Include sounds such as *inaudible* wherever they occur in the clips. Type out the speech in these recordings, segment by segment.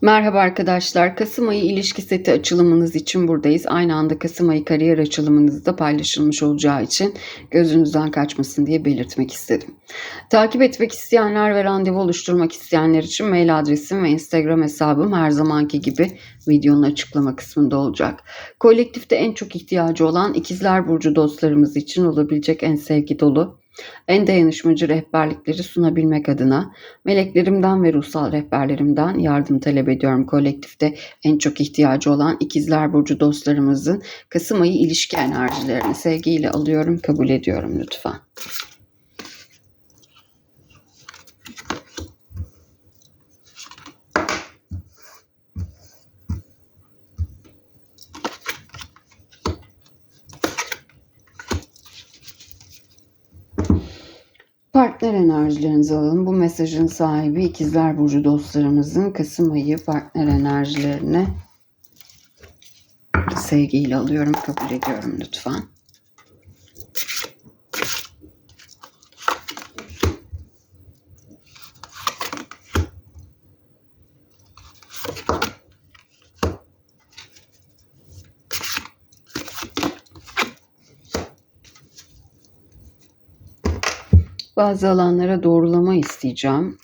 Merhaba arkadaşlar. Kasım ayı ilişki seti açılımınız için buradayız. Aynı anda Kasım ayı kariyer açılımınız da paylaşılmış olacağı için gözünüzden kaçmasın diye belirtmek istedim. Takip etmek isteyenler ve randevu oluşturmak isteyenler için mail adresim ve Instagram hesabım her zamanki gibi videonun açıklama kısmında olacak. Kolektifte en çok ihtiyacı olan ikizler burcu dostlarımız için olabilecek en sevgi dolu en dayanışmacı rehberlikleri sunabilmek adına meleklerimden ve ruhsal rehberlerimden yardım talep ediyorum. Kolektifte en çok ihtiyacı olan ikizler burcu dostlarımızın Kasım ayı ilişki enerjilerini sevgiyle alıyorum, kabul ediyorum lütfen. Partner enerjilerinizi alalım. Bu mesajın sahibi ikizler burcu dostlarımızın Kasım ayı partner enerjilerini sevgiyle alıyorum, kabul ediyorum lütfen. Bazı alanlara doğrulama isteyeceğim.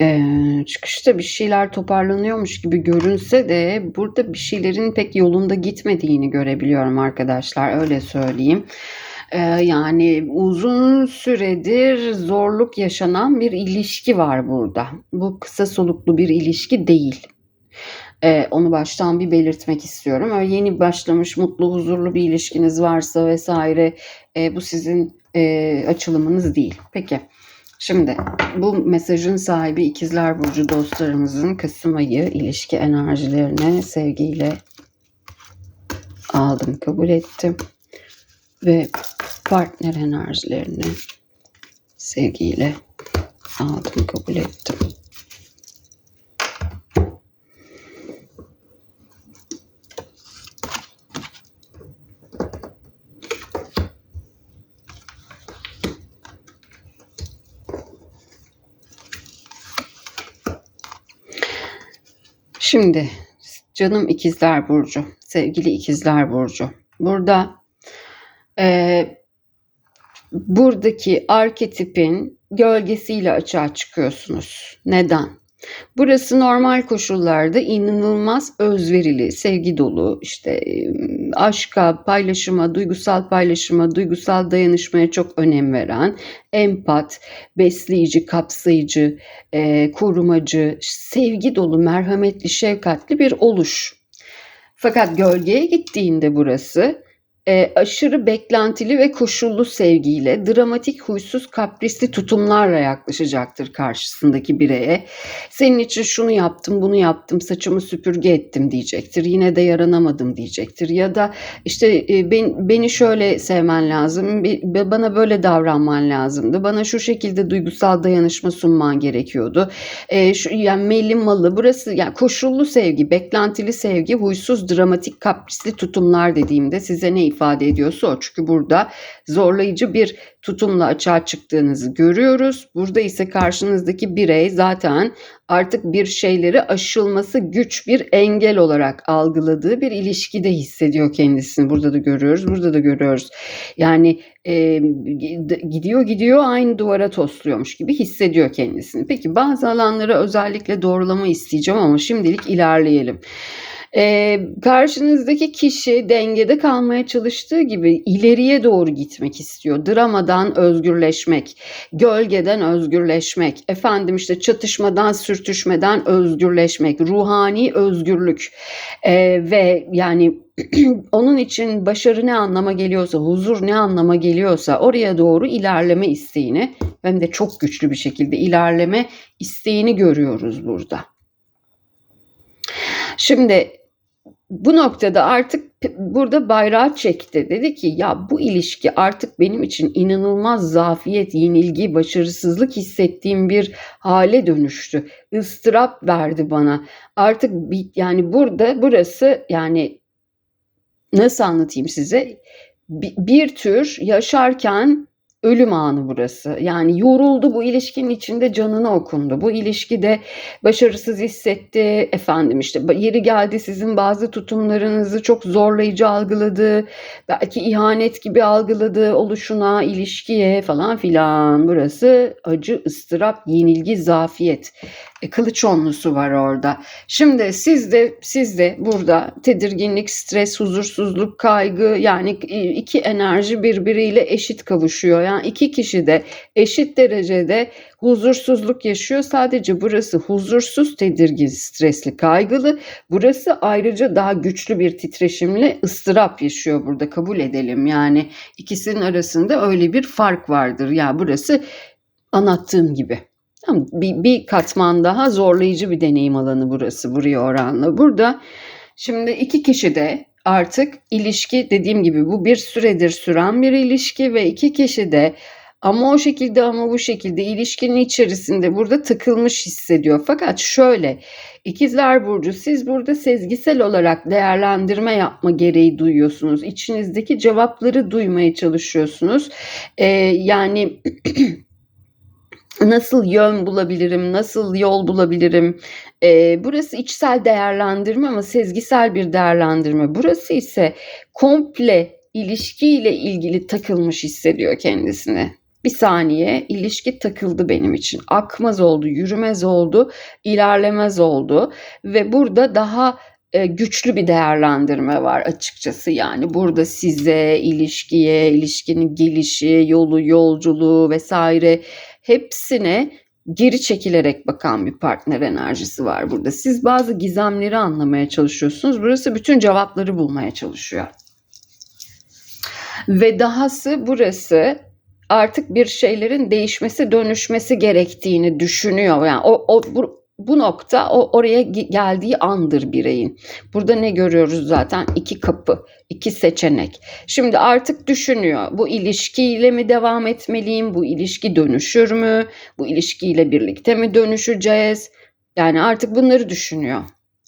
Ee, çıkışta bir şeyler toparlanıyormuş gibi görünse de burada bir şeylerin pek yolunda gitmediğini görebiliyorum arkadaşlar. Öyle söyleyeyim. Ee, yani uzun süredir zorluk yaşanan bir ilişki var burada. Bu kısa soluklu bir ilişki değil. Ee, onu baştan bir belirtmek istiyorum. Öyle yeni başlamış mutlu huzurlu bir ilişkiniz varsa vesaire e, bu sizin e, açılımınız değil. Peki. Şimdi bu mesajın sahibi ikizler burcu dostlarımızın Kasım ayı ilişki enerjilerine sevgiyle aldım, kabul ettim. Ve partner enerjilerini sevgiyle aldım, kabul ettim. Şimdi canım ikizler burcu, sevgili ikizler burcu. Burada e, buradaki arketipin gölgesiyle açığa çıkıyorsunuz. Neden? Burası normal koşullarda inanılmaz özverili, sevgi dolu, işte aşka, paylaşıma, duygusal paylaşıma, duygusal dayanışmaya çok önem veren, empat, besleyici, kapsayıcı, e, korumacı, sevgi dolu, merhametli, şefkatli bir oluş. Fakat gölgeye gittiğinde burası e, aşırı beklentili ve koşullu sevgiyle, dramatik, huysuz, kaprisli tutumlarla yaklaşacaktır karşısındaki bireye. Senin için şunu yaptım, bunu yaptım, saçımı süpürge ettim diyecektir. Yine de yaranamadım diyecektir. Ya da işte e, ben, beni şöyle sevmen lazım, bana böyle davranman lazımdı. Bana şu şekilde duygusal dayanışma sunman gerekiyordu. E, şu, yani melli malı, burası yani koşullu sevgi, beklentili sevgi, huysuz, dramatik, kaprisli tutumlar dediğimde size ne ediyorsa o. Çünkü burada zorlayıcı bir tutumla açığa çıktığınızı görüyoruz. Burada ise karşınızdaki birey zaten artık bir şeyleri aşılması güç bir engel olarak algıladığı bir ilişkide hissediyor kendisini. Burada da görüyoruz, burada da görüyoruz. Yani e, gidiyor gidiyor aynı duvara tosluyormuş gibi hissediyor kendisini. Peki bazı alanlara özellikle doğrulama isteyeceğim ama şimdilik ilerleyelim. Ee, karşınızdaki kişi dengede kalmaya çalıştığı gibi ileriye doğru gitmek istiyor. Dramadan özgürleşmek, gölgeden özgürleşmek, efendim işte çatışmadan, sürtüşmeden özgürleşmek, ruhani özgürlük ee, ve yani *clears throat* onun için başarı ne anlama geliyorsa, huzur ne anlama geliyorsa oraya doğru ilerleme isteğini hem de çok güçlü bir şekilde ilerleme isteğini görüyoruz burada. Şimdi bu noktada artık burada bayrağı çekti. Dedi ki ya bu ilişki artık benim için inanılmaz zafiyet, yenilgi, başarısızlık hissettiğim bir hale dönüştü. Istırap verdi bana. Artık yani burada burası yani nasıl anlatayım size? Bir, bir tür yaşarken ölüm anı burası. Yani yoruldu bu ilişkinin içinde canını okundu. Bu ilişkide başarısız hissetti. Efendim işte yeri geldi sizin bazı tutumlarınızı çok zorlayıcı algıladı. Belki ihanet gibi algıladı oluşuna, ilişkiye falan filan. Burası acı, ıstırap, yenilgi, zafiyet. E, kılıç onlusu var orada. Şimdi siz de siz de burada tedirginlik, stres, huzursuzluk, kaygı yani iki enerji birbiriyle eşit kavuşuyor. Yani iki kişi de eşit derecede huzursuzluk yaşıyor. Sadece burası huzursuz, tedirgin, stresli, kaygılı. Burası ayrıca daha güçlü bir titreşimle ıstırap yaşıyor burada kabul edelim. Yani ikisinin arasında öyle bir fark vardır. Ya yani burası anlattığım gibi. Bir, bir katman daha zorlayıcı bir deneyim alanı burası buraya oranla. Burada şimdi iki kişi de artık ilişki dediğim gibi bu bir süredir süren bir ilişki ve iki kişi de ama o şekilde ama bu şekilde ilişkinin içerisinde burada takılmış hissediyor. Fakat şöyle ikizler burcu siz burada sezgisel olarak değerlendirme yapma gereği duyuyorsunuz. İçinizdeki cevapları duymaya çalışıyorsunuz. Ee, yani *clears throat* nasıl yön bulabilirim, nasıl yol bulabilirim? Ee, burası içsel değerlendirme ama sezgisel bir değerlendirme. Burası ise komple ilişkiyle ilgili takılmış hissediyor kendisini. Bir saniye ilişki takıldı benim için. Akmaz oldu, yürümez oldu, ilerlemez oldu ve burada daha e, güçlü bir değerlendirme var açıkçası yani burada size ilişkiye, ilişkinin gelişi, yolu, yolculuğu vesaire hepsine geri çekilerek bakan bir partner enerjisi var burada. Siz bazı gizemleri anlamaya çalışıyorsunuz. Burası bütün cevapları bulmaya çalışıyor. Ve dahası burası artık bir şeylerin değişmesi, dönüşmesi gerektiğini düşünüyor. Yani o, o bu, bu nokta o oraya geldiği andır bireyin. Burada ne görüyoruz zaten? İki kapı, iki seçenek. Şimdi artık düşünüyor. Bu ilişkiyle mi devam etmeliyim? Bu ilişki dönüşür mü? Bu ilişkiyle birlikte mi dönüşeceğiz? Yani artık bunları düşünüyor.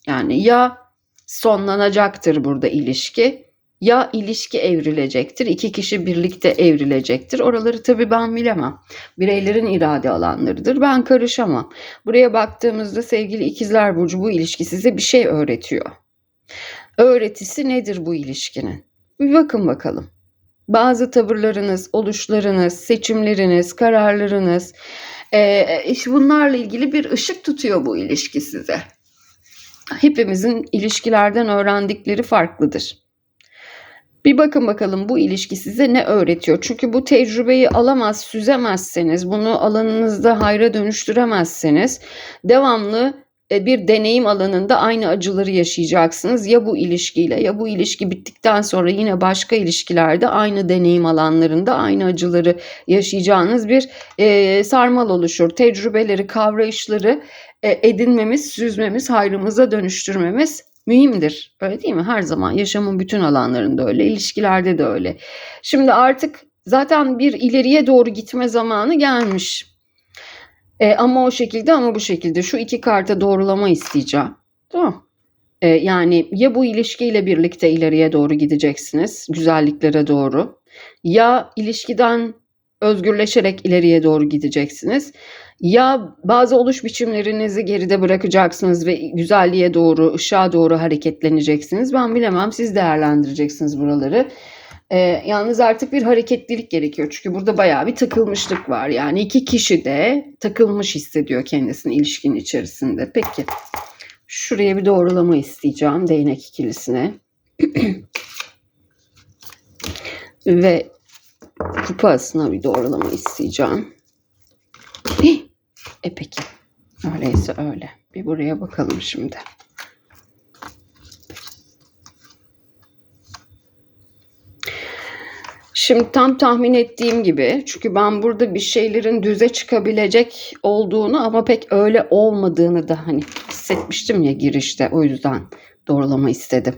Yani ya sonlanacaktır burada ilişki ya ilişki evrilecektir, iki kişi birlikte evrilecektir. Oraları tabii ben bilemem. Bireylerin irade alanlarıdır. Ben karışamam. Buraya baktığımızda sevgili ikizler burcu bu ilişki size bir şey öğretiyor. Öğretisi nedir bu ilişkinin? Bir bakın bakalım. Bazı tavırlarınız, oluşlarınız, seçimleriniz, kararlarınız, e, işte bunlarla ilgili bir ışık tutuyor bu ilişki size. Hepimizin ilişkilerden öğrendikleri farklıdır. Bir bakın bakalım bu ilişki size ne öğretiyor? Çünkü bu tecrübeyi alamaz, süzemezseniz, bunu alanınızda hayra dönüştüremezseniz devamlı e, bir deneyim alanında aynı acıları yaşayacaksınız. Ya bu ilişkiyle ya bu ilişki bittikten sonra yine başka ilişkilerde aynı deneyim alanlarında aynı acıları yaşayacağınız bir e, sarmal oluşur. Tecrübeleri, kavrayışları e, edinmemiz, süzmemiz, hayrımıza dönüştürmemiz mühimdir. Öyle değil mi? Her zaman yaşamın bütün alanlarında öyle, ilişkilerde de öyle. Şimdi artık zaten bir ileriye doğru gitme zamanı gelmiş. E, ama o şekilde ama bu şekilde şu iki karta doğrulama isteyeceğim. Tamam. E, yani ya bu ilişkiyle birlikte ileriye doğru gideceksiniz, güzelliklere doğru. Ya ilişkiden özgürleşerek ileriye doğru gideceksiniz. Ya bazı oluş biçimlerinizi geride bırakacaksınız ve güzelliğe doğru, ışığa doğru hareketleneceksiniz. Ben bilemem siz değerlendireceksiniz buraları. Ee, yalnız artık bir hareketlilik gerekiyor. Çünkü burada bayağı bir takılmışlık var. Yani iki kişi de takılmış hissediyor kendisini ilişkinin içerisinde. Peki şuraya bir doğrulama isteyeceğim değnek ikilisine. *clears throat* ve kupasına bir doğrulama isteyeceğim. E peki. Öyleyse öyle. Bir buraya bakalım şimdi. Şimdi tam tahmin ettiğim gibi çünkü ben burada bir şeylerin düze çıkabilecek olduğunu ama pek öyle olmadığını da hani hissetmiştim ya girişte o yüzden doğrulama istedim.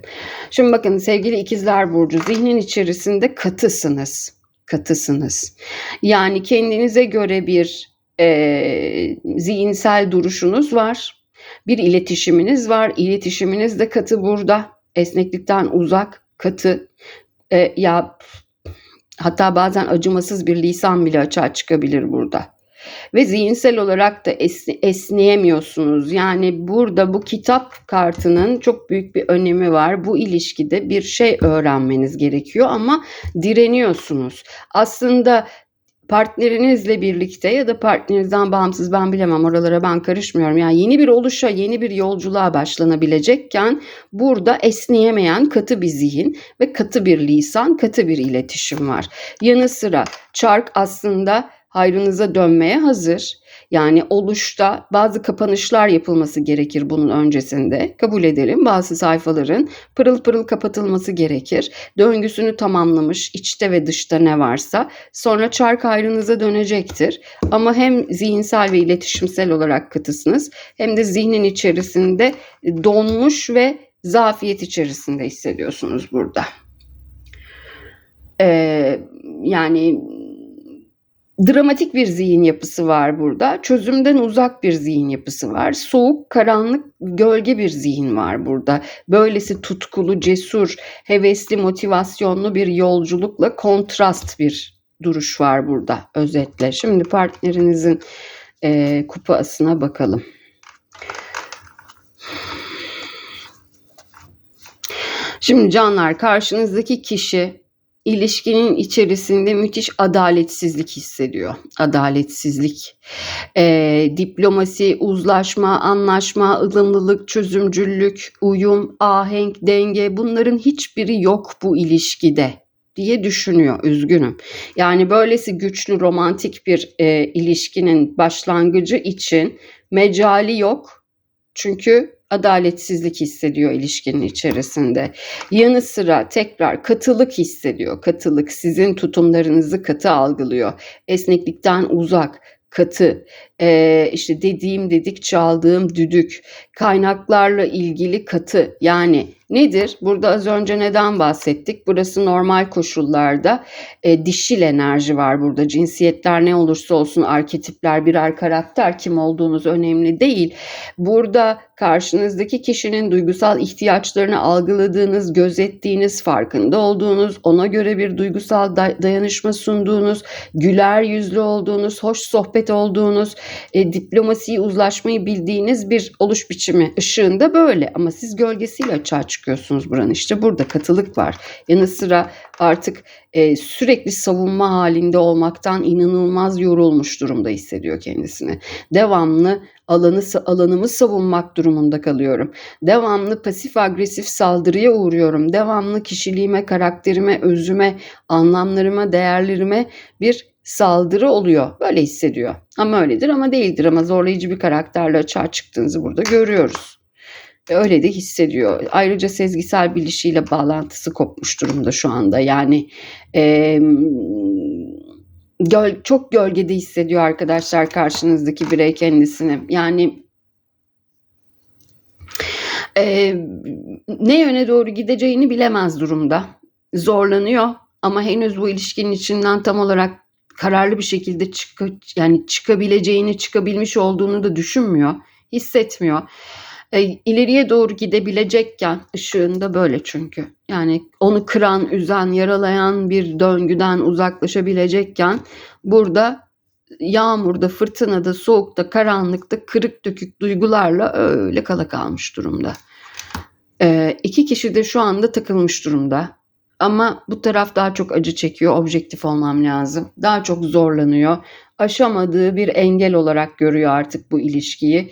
Şimdi bakın sevgili ikizler burcu zihnin içerisinde katısınız. Katısınız. Yani kendinize göre bir e, zihinsel duruşunuz var. Bir iletişiminiz var. İletişiminiz de katı burada. Esneklikten uzak, katı. E, ya Hatta bazen acımasız bir lisan bile açığa çıkabilir burada. Ve zihinsel olarak da esne, esneyemiyorsunuz. Yani burada bu kitap kartının çok büyük bir önemi var. Bu ilişkide bir şey öğrenmeniz gerekiyor ama direniyorsunuz. Aslında partnerinizle birlikte ya da partnerinizden bağımsız ben bilemem oralara ben karışmıyorum. Yani yeni bir oluşa, yeni bir yolculuğa başlanabilecekken burada esneyemeyen katı bir zihin ve katı bir lisan, katı bir iletişim var. Yanı sıra çark aslında hayrınıza dönmeye hazır. Yani oluşta bazı kapanışlar yapılması gerekir bunun öncesinde. Kabul edelim bazı sayfaların pırıl pırıl kapatılması gerekir. Döngüsünü tamamlamış içte ve dışta ne varsa sonra çark hayrınıza dönecektir. Ama hem zihinsel ve iletişimsel olarak katısınız hem de zihnin içerisinde donmuş ve zafiyet içerisinde hissediyorsunuz burada. Ee, yani dramatik bir zihin yapısı var burada. Çözümden uzak bir zihin yapısı var. Soğuk, karanlık, gölge bir zihin var burada. Böylesi tutkulu, cesur, hevesli, motivasyonlu bir yolculukla kontrast bir duruş var burada özetle. Şimdi partnerinizin e, kupasına bakalım. Şimdi canlar karşınızdaki kişi ilişkinin içerisinde müthiş adaletsizlik hissediyor. Adaletsizlik, e, diplomasi, uzlaşma, anlaşma, ılımlılık, çözümcüllük, uyum, ahenk, denge bunların hiçbiri yok bu ilişkide diye düşünüyor. Üzgünüm. Yani böylesi güçlü romantik bir e, ilişkinin başlangıcı için mecali yok. Çünkü adaletsizlik hissediyor ilişkinin içerisinde. Yanı sıra tekrar katılık hissediyor. Katılık sizin tutumlarınızı katı algılıyor. Esneklikten uzak, katı, e, işte dediğim dedik çaldığım düdük, kaynaklarla ilgili katı yani nedir? Burada az önce neden bahsettik? Burası normal koşullarda e, dişil enerji var burada. Cinsiyetler ne olursa olsun arketipler birer karakter kim olduğunuz önemli değil. Burada karşınızdaki kişinin duygusal ihtiyaçlarını algıladığınız, gözettiğiniz, farkında olduğunuz, ona göre bir duygusal dayanışma sunduğunuz, güler yüzlü olduğunuz, hoş sohbet olduğunuz, e, diplomasiyi, uzlaşmayı bildiğiniz bir oluş biçimi ışığında böyle. Ama siz gölgesiyle açığa çıkıyorsunuz buranın. İşte burada katılık var. Yanı sıra artık e, sürekli savunma halinde olmaktan inanılmaz yorulmuş durumda hissediyor kendisini. Devamlı alanı alanımı savunmak durumunda kalıyorum. Devamlı pasif agresif saldırıya uğruyorum. Devamlı kişiliğime, karakterime, özüme, anlamlarıma, değerlerime bir saldırı oluyor. Böyle hissediyor. Ama öyledir ama değildir ama zorlayıcı bir karakterle açığa çıktığınızı burada görüyoruz. Öyle de hissediyor. Ayrıca sezgisel bilişiyle bağlantısı kopmuş durumda şu anda. Yani e, göl, çok gölgede hissediyor arkadaşlar karşınızdaki birey kendisini. Yani e, ne yöne doğru gideceğini bilemez durumda. Zorlanıyor ama henüz bu ilişkinin içinden tam olarak kararlı bir şekilde çık yani çıkabileceğini, çıkabilmiş olduğunu da düşünmüyor, hissetmiyor. E, ileriye doğru gidebilecekken ışığında böyle çünkü. Yani onu kıran, üzen, yaralayan bir döngüden uzaklaşabilecekken burada yağmurda, fırtınada, soğukta, karanlıkta kırık dökük duygularla öyle kala kalmış durumda. E, iki kişi de şu anda takılmış durumda. Ama bu taraf daha çok acı çekiyor. Objektif olmam lazım. Daha çok zorlanıyor. Aşamadığı bir engel olarak görüyor artık bu ilişkiyi.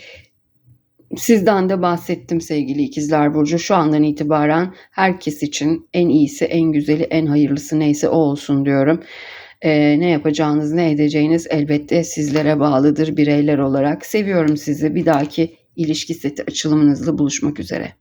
Sizden de bahsettim sevgili ikizler burcu. Şu andan itibaren herkes için en iyisi, en güzeli, en hayırlısı neyse o olsun diyorum. Ee, ne yapacağınız, ne edeceğiniz elbette sizlere bağlıdır bireyler olarak. Seviyorum sizi. Bir dahaki ilişki seti açılımınızla buluşmak üzere.